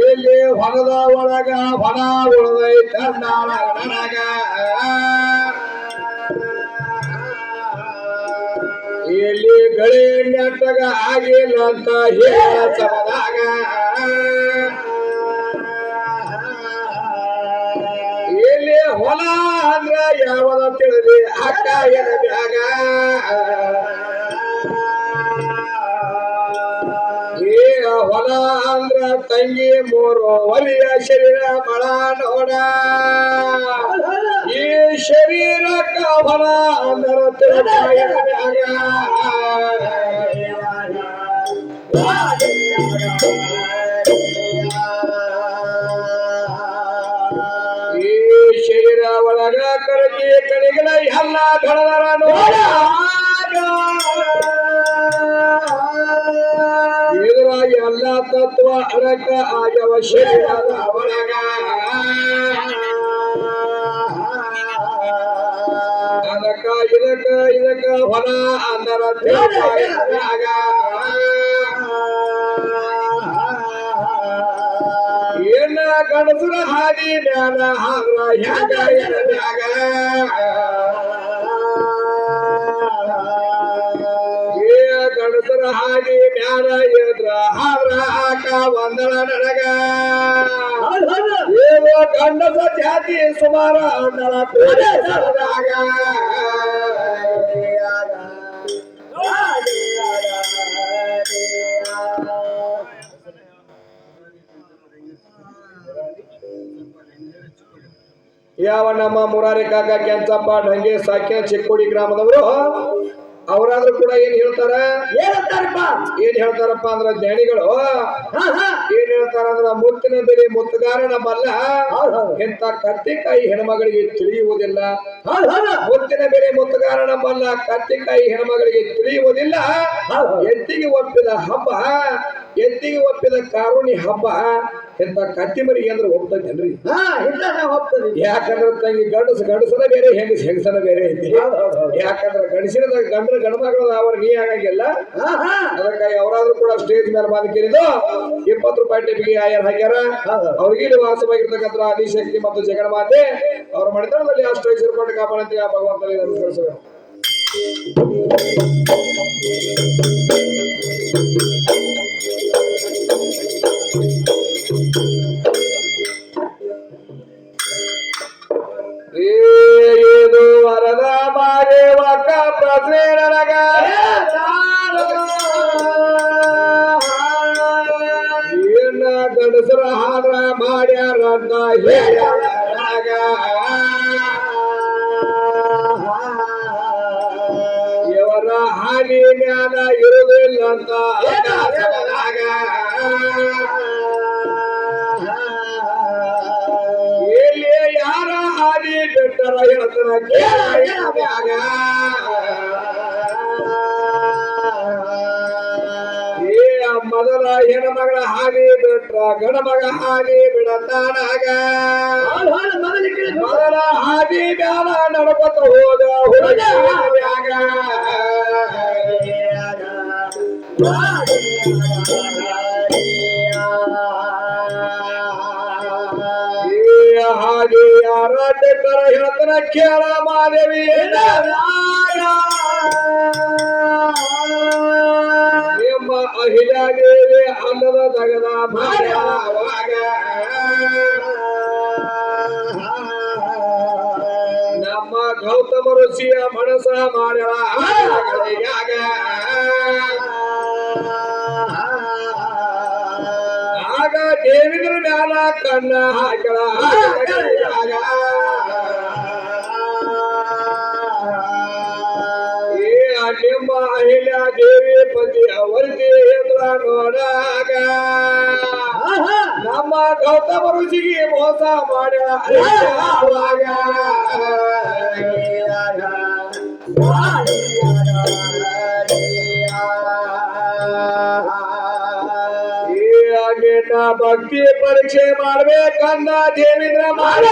ಇಲ್ಲಿ ಹೊಲದ ಒಳಗ ಹೊಲ ಉಳದೈ ಕಣ್ಣಾಳ ನನಗ ಇಲ್ಲಿ ಗಳಿ ನೆಟ್ಟಗ ಆಗಿಲ್ಲ ಅಂತ ಹೇಳ ಸಮದಾಗ ಇಲ್ಲಿ ಹೊಲ ಅಂದ್ರ ಯಾವದ ತಿಳಿದಿ? ಅಕ್ಕ ಎದ ಹೊಲ ಅಂದ್ರ ತಂಗಿ ಮೂರು ಒಲಿಯ ಶರೀರ ಮಳ ನೋಡ ಈ ಶರೀರಕ್ಕ ಹೊಲ ಅಂದ್ರ ತಿಳಕ ಎದ ಈ ಶರೀರ ಒಳಗ ಕರಗಿ ಕಣಿಗಳ ಎಲ್ಲ ಧಡದರ ನೋಡ ತತ್ವ ಅರಕ ಆಗವ ಶರೀರದ ಒಳಗ ಅದಕ್ಕ ಇದಕ್ಕ ಇದಕ್ಕ ಹೊಲ, ಅಂದರ ತಿಳಕ ಏನ ಕಣಸರ ಹಾದಿ ಜ್ಞಾನ ಹಾದ್ರ ಹ್ಯಾಗ ಇರದಾಗ ಏ ಗಣಸರ ಹಾದಿ ಮ್ಯಾಲ ಎದ್ರ ಹಾದ್ರ ಹಾಕ ಒಂದಳ ನನಗ ಏನೋ ಗಂಡಸ ಜಾತಿ ಸುಮಾರ ಅಂದಳ ಯಾವ ನಮ್ಮ ಮುರಾರಿ ಕಾಕ ಕೆಂಚಪ್ಪ ಢಂಗೆ ಸಾಕ್ಯ ಚಿಕ್ಕೋಡಿ ಗ್ರಾಮದವರು? ಅವರಾದ್ರೂ ಕೂಡ ಏನ್ ಹೇಳ್ತಾರ? ಹೇಳ್ತಾರಪ್ಪ ಏನ್ ಹೇಳ್ತಾರಪ್ಪ ಅಂದ್ರ ಜ್ಞಾನಿಗಳು ಹಾ ಹಾ. ಏನ್ ಹೇಳ್ತಾರ ಅಂದ್ರ ಮುತ್ತಿನ ಬೆಲೆ ಮುತ್ತುಗಾರನ ನಮ್ಮಲ್ಲ ಎಂತ ಕತ್ತಿಕಾಯಿ ಹೆಣ್ಮಗಳಿಗೆ ತಿಳಿಯುವುದಿಲ್ಲ. ಮುತ್ತಿನ ಬೆಲೆ ಮುತ್ತುಗಾರನ ಬಲ್ಲ ಕತ್ತಿಕಾಯಿ ಹೆಣ್ಮಗಳಿಗೆ ತಿಳಿಯುವುದಿಲ್ಲ. ಎತ್ತಿಗೆ ಒಪ್ಪಿದ ಹಬ್ಬ? ಎತ್ತಿಗೆ ಒಪ್ಪಿದ ಕಾರುಣಿ ಹಬ್ಬ? ಎಂತ ಕತ್ತಿ ಮರಿ ಅಂದ್ರೆ ಇಲ್ಲ ನಾವು ಹೋಗ್ತದೆ ಯಾಕಂದ್ರೆ ತಂಗಿ ಗಂಡಸ ಗಂಡಸನ ಬೇರೆ ಹೆಂಗಸ ಹೆಂಗಸನ ಬೇರೆ ಐತಿ. ಯಾಕಂದ್ರೆ ಗಣಸಿನ ಗಂಡ ಗಂಡಮಗಳ ಅವ್ರಿಗೆ ನೀ ಆಗಂಗಿಲ್ಲ? ಹಾ ಹಾ. ಅದಕ್ಕಾಗಿ ಅವರಾದ್ರೂ ಕೂಡ ಸ್ಟೇಜ್ ಮೇಲೆ ಬಂದು ಇಪ್ಪತ್ತು ರೂಪಾಯಿ ಟೆಪಿಗೆ ಆಯರ್ ಹಾಕ್ಯಾರ. ಅವ್ರಿಗೆ ಇಲ್ಲಿ ವಾಸವಾಗಿರ್ತಕ್ಕಂಥ ಆದಿಶಕ್ತಿ ಮತ್ತು ಜಗನ್ಮಾತೆ ಅವ್ರ ಮನೆತನದಲ್ಲಿ ಅಷ್ಟು ಕೊಟ್ಟು ಕಾಪಾಡಂತೆ ಆ ಭಗವಂತನಿಗೆ ನಮಸ್ಕರಿಸಬೇಕು. ಏ ಇದು ವರದ ಮಾದೇವ ಪ್ರಶ್ನೆ ನನಗ ಏನ ಗಂಡಸರ ಹಾದ್ರ ಮಾಡ್ಯಾರ ಅಂತ ಹೇಳ್ಯಾರ. ಇವರ ಹಾಲಿ ಮ್ಯಾಲ ಇರುವುದಿಲ್ಲ ಅಂತ ಬಿಟ್ಟರ ಹೇಳ್ತಾರ ಕೇಳ ಏ ಮೊದಲ ಹೆಣ್ಮಗಳ ಹಾಗೆ ಬಿಟ್ರ ಗಣಮಗ ಮಗ ಹಾಗೆ ಬಿಡತಾನಾಗ ಮೊದಲ ಹಾಗೆ ಬ್ಯಾಲ ನಡಪತ ಹೋದ ಹುಡುಗ ಹಾಗೆ ಯಾರ ಬಿಟ್ಟರ ಹಿರತನ ಕೇಳ ಮಾದೇವಿ. ನಿಮ್ಮ ಅಹಿಲಾದೇವಿ ಅಲ್ಲದ ತಗದ ಭಾರವಾಗ ನಮ್ಮ ಗೌತಮ ಋಷಿಯ ಮನಸ ಮಾಡ್ಯಾಳ ಆಗ ಆಗ ದೇವಿದ್ರ ಮ್ಯಾಲ ಕಣ್ಣ ಹಾಕಳ ನಿಮ್ಮ ಅಹಿಲ್ಯ ದೇವಿ ಪತಿ ಅವರಿಗೆ ಎದುರ ನೋಡಾಗ. ನಮ್ಮ ಗೌತಮ ಋಷಿಗೆ ಮೋಸ ನಿನ್ನ ಭಕ್ತಿ ಪರೀಕ್ಷೆ ಮಾಡ್ಬೇಕಂದ ದೇವೇಂದ್ರ ಮಾಡ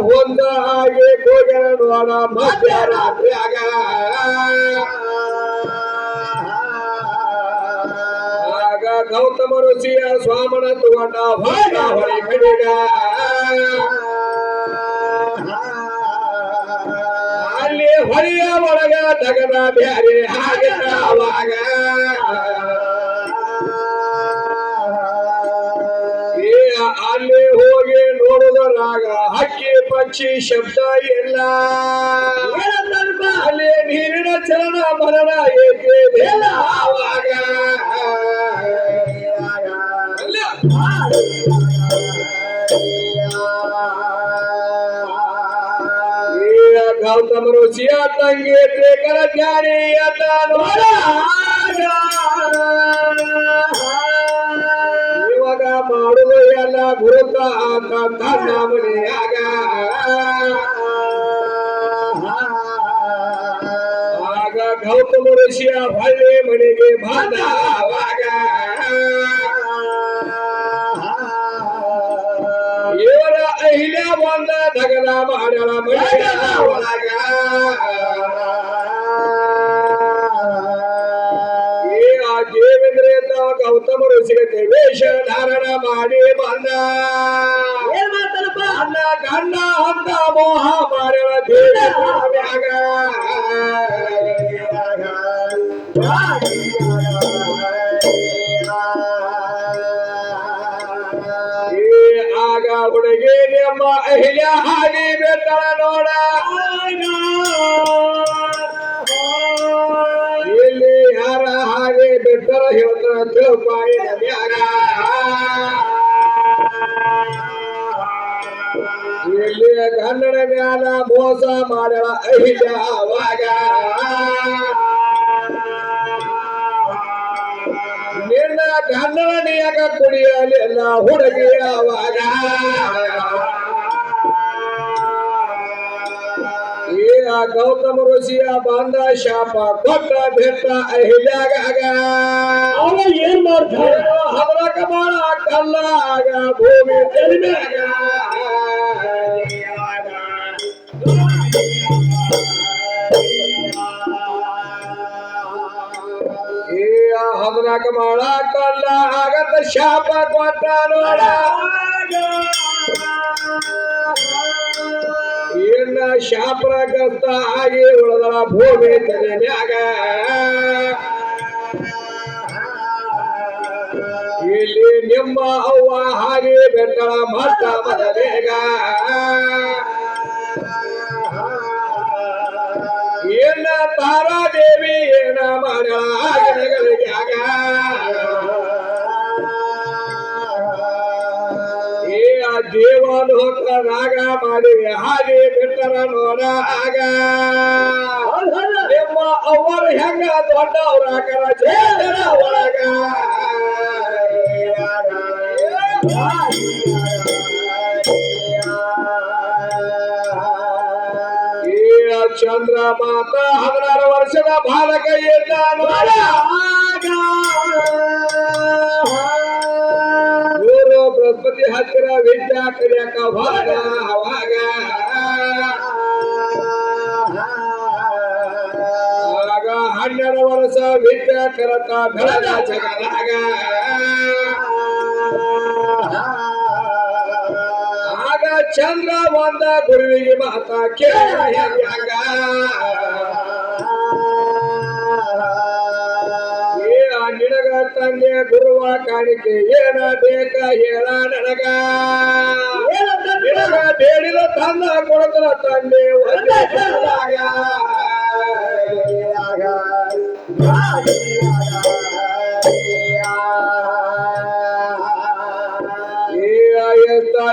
ಆಗ ಹಾಗೆ ಹೋಗ್ಯಾನ ನೋಡ ಮಧ್ಯರಾತ್ರಿಯಾಗ ಆಗ. ಗೌತಮ ಋಷಿಯ ಸ್ವಾಮನ ತಗೊಂಡ ಹೊರಟ ಹೊಳೆ ಕಡಿಗ. ಅಲ್ಲಿ ಹೊರೆಯ ಒಳಗ ತಗದ ಬ್ಯಾರಿ ಹಾಗೆ ಅವಾಗ ಅಲ್ಲಿ ಹೋಗಿ ನೋಡುದರಾಗ ಹಕ್ಕಿ ಪಕ್ಷಿ ಶಬ್ದ ಇಲ್ಲ ಅಲ್ಲಿ ನೀರಿನ ಚಲನ ಮರಣ ಏಕೆ ಇಲ್ಲ ಆವಾಗ ಅಲ್ಲ. ಈ ಗೌತಮ ಋಷಿಯ ತಂಗಿ ತ್ರಿಕರ ಜ್ಞಾನಿ ಅಂತ ನೋಡ ಇವಾಗ ಮಾಡುದು ಎಲ್ಲ ಗುರುತ ಆತ ತನ್ನ ಮನೆಯಾಗ ಆಗ ಗೌತಮ ಋಷಿಯ ಹೊಳ್ಳಿ ಮನೆಗೆ ಬಂದವಾಗ ಇವರ ಅಹಿಲ್ಯ ಬಂದ ದಗದ ಮಾಡಳ ಮನೆಯ ಒಳಗ ಈ ಅಂತ ಗೌತಮ ಋಷಿಗೆ ದೇವೇಶ ಧಾರಣ ಮಾಡಿ ಬಂದ ಏನ್ ಮಾಡ್ತಾನಪ್ಪ ಅನ್ನ ಗಂಡ ಅಂತ ಮೋಹ ಈ ಆಗ ಹುಡುಗಿ ನಿಮ್ಮ ಅಹಿಲ್ಯ ಹಾಗೆ ಬೆಟ್ಟಳ ನೋಡ ಹೇಳ್ತಾರ ಇಲ್ಲಿ ಕನ್ನಡ ಮ್ಯಾಲ ಮೋಸ ಮಾಡಳ ಅಹಿಲ್ಯ ಅವಾಗ ನಿನ್ನ ಕನ್ನಡ ಕುಡಿಯಲಿ ಎಲ್ಲ ಹುಡುಗಿ ಅವಾಗ ಈ ಆ ಗೌತಮ ಋಷಿಯ ಬಂದ ಶಾಪ ಕೊಟ್ಟ ಬೆಟ್ಟ ಅಹಿಲ್ಯಾಗ ಅವ ಏನ್ ಮಾಡ್ತಾನ ಹದರಕ ಮಾಡ ಕಲ್ಲ ಆಗ ಭೂಮಿ ತೆಲಿಮ್ಯಾಗ ಈ ಹದರಕ ಮಾಡ ಕಲ್ಲ ಆಗತ್ತ ಶಾಪ ಕೊಟ್ಟ ನೋಡ ಇನ್ನ ಶಾಪಗ್ರಸ್ತ ಆಗಿ ಉಳದ ಭೂಮಿ ತೆಲಿಮ್ಯಾಗ ಇಲ್ಲಿ ನಿಮ್ಮ ಅವ್ವ ಹಾಗೆ ಬೆಟ್ಟಳ ಮಾತ ಮದಲೇಗ. ಏನ ತಾರಾದೇವಿ, ಏನ ಮಾಡಳ ದೇವಲೋಕ ರಾಗ ಮಾಡಿ ಹಾಗೆ ಬಿಟ್ಟರ ನೋಡ ಆಗ. ನಿಮ್ಮ ಅವರು ಹೆಂಗ ದೊಡ್ಡವ್ರ ಕರ ಚೇತನ ಒಳಗ. ಚಂದ್ರ ಮಾತ ಹದಿನಾರು ವರ್ಷದ ಬಾಲಕ ಇದ್ದ ಬೃಹಸ್ಪತಿ ಹತ್ತಿರ ವಿದ್ಯಾ ಕಲಿಯಕ ಹೋದ ಅವಾಗ ಆಗ ಹನ್ನೆರಡು ವರ್ಷ ವಿದ್ಯಾ ಕರತ ಬೆಳೆದ ಜಗದಾಗ. ಆಗ ಚಂದ್ರ ಒಂದ ಗುರುವಿಗೆ ಮಾತ ಕೇಳ ತಂದೆ ಗುರುವ ಕಾಣಿಕೆ ಏನ ಬೇಕ ಹೇಳ ನನಗ. ಬೇಡಿದ ತಂದ ಕೊಡತನ ತಂದೆ ಒಂದೇ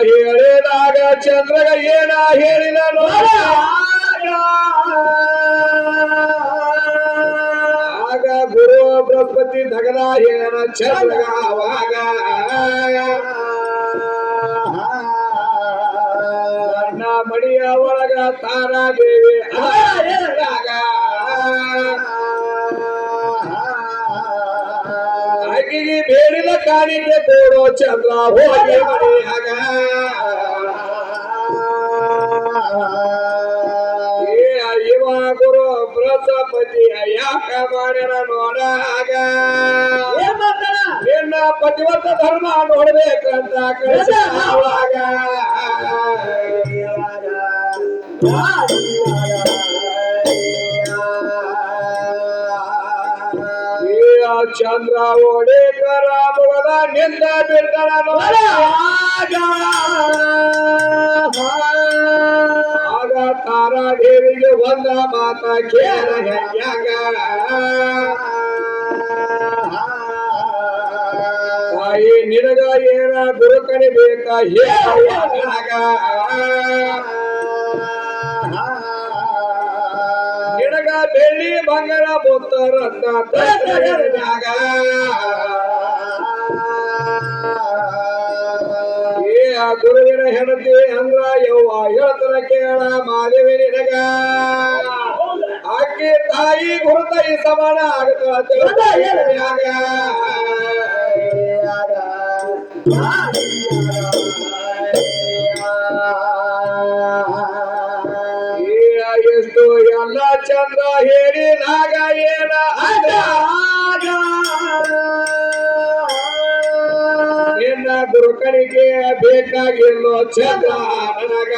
ಹೇಳಿದಾಗ ಚಂದ್ರಗ ಏನ ಹೇಳಿದ ನೋಡ ಗುರು ಬೃಹಸ್ಪತಿ ದಗದ ಹೇಳ ಚಂದ್ರಗ ಅವಾಗ ಅಣ್ಣ ಮಡಿಯ ಒಳಗ ತಾರಾದೇವಿ ಆಗ ಆಕೆಗೆ ಬೇಡಿದ ಕಾಣಿಕೆ ಕೊಡೋ ಚಂದ್ರ ಹೋಗಿ ಮನೆಯಾಗ ಪತಿಯ ಮಾಡ್ಯಾರ ನೋಡಾಗ? ನಿನ್ನ ಪತಿವತ ಧರ್ಮ ನೋಡ್ಬೇಕಂತ ಕಳಿಸಾವಾಗ ಈ ಚಂದ್ರ ಓಡೇಕರ ಮೊಗದ ನಿಂದ ಬಿಡ್ತಾರ ನೋಡಾಗ ಆಗ ತಾರಾ ದೇವಿಗೆ ಒಂದ ಮಾತ ಕೇಳ ಹೆಂಗ ತಾಯಿ ನಿನಗ ಏನ ಗುರು ಬೇಕ ಹೇಳಗ ನಿನಗ ಬೆಳ್ಳಿ, ಬಂಗಾರ. ಏ ಆ ಗುರುವಿನ ಹೆಂಡತಿ ಹೇಳ್ತಾರ ಕೇಳ ಮಾದೇವಿ ನಿನಗ. ಆಕೆ ತಾಯಿ ಗುರುತ ಈ ಸಮಾನ ಆಗತ್ತ ತಿಳಿದಾಗ ಎಷ್ಟು ಎಲ್ಲ ಚಂದ ಹೇಳಿದಾಗ ಏನ ಆಗ ಗುರುಕನಿಗೆ ಬೇಕಾಗಿಲ್ಲೋ ಚಂದ ನನಗ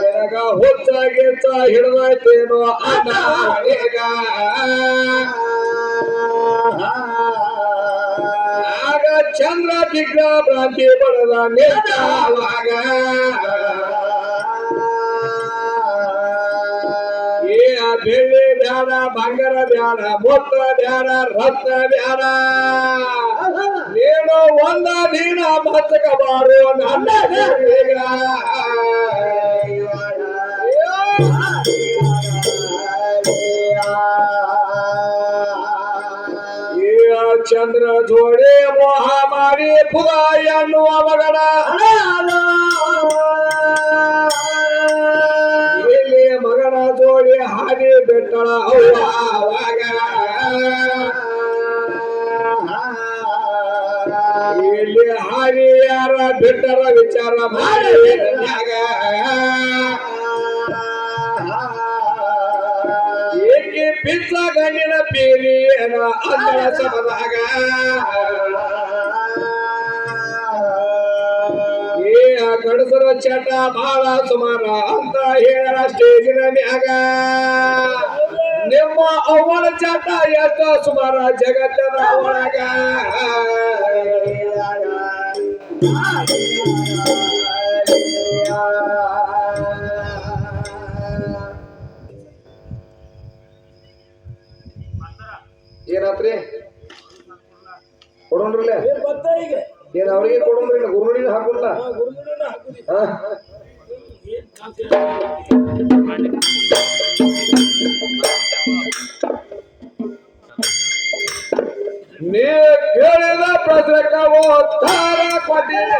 ನಿನಗ ಹುಚ್ಚ ಗಿಚ್ಚ ಹಿಡಿದೈತೇನೋ ಅನಾಗ ಆಗ ಚಂದ್ರ ದಿಗ್ಗ ಭ್ರಾಂತಿ ಬಡದ ನಿಂತಾವಾಗ ಏ ಆ ಬೆಳ್ಳಿ ಬ್ಯಾಡ ಬಂಗಾರ ಬ್ಯಾಡ ಮೊತ್ತ ಬ್ಯಾಡ ರತ್ನ ಬ್ಯಾಡ ನೀನು ಒಂದ, ನೀನ ಮತ್ತಕ ಬಾರು, ನನ್ನ ದೇವಿಗ. ಈ ಆ ಚಂದ್ರ ಜೋಡಿ ಮೋಹ ಮಾಡಿ ಪುಗ ಎನ್ನುವ ಮಗನ ಇಲ್ಲಿ ಹಾದಿ ಯಾರ ಬಿಟ್ಟರ ವಿಚಾರ ಮಾಡಿ. ಏಕೆ ಪಿತ್ತ ಗಣ್ಣಿನ ಪೀರಿ ಏನ ಸಮದಾಗ ಗಡಸರ ಚಟ ಬಾಳ ಸುಮಾರ ಅಂತ ಹೇಳ ಸ್ಟೇಜಿನ ನಿಮ್ಮ ಅವನ ಚಾಟ ಎಷ್ಟ ಸುಮಾರ ಜಗತ್ತದ ಒಳಗ. ಏನಾತ್ರಿ? ಕೊಡೋಣ್ರಲ್ಲ? ಏನ್ ಅವ್ರಿಗೆ ಕೊಡೋಣ್ರಿ ಗುರುಣಿನ ಹಾಕೋಲ್ಲ ಹಾ ನೀ ಕೇಳಿದ ಪ್ರಶ್ನಕ್ಕ ಉತ್ತರ ಕೊಟ್ಟಿದೆ.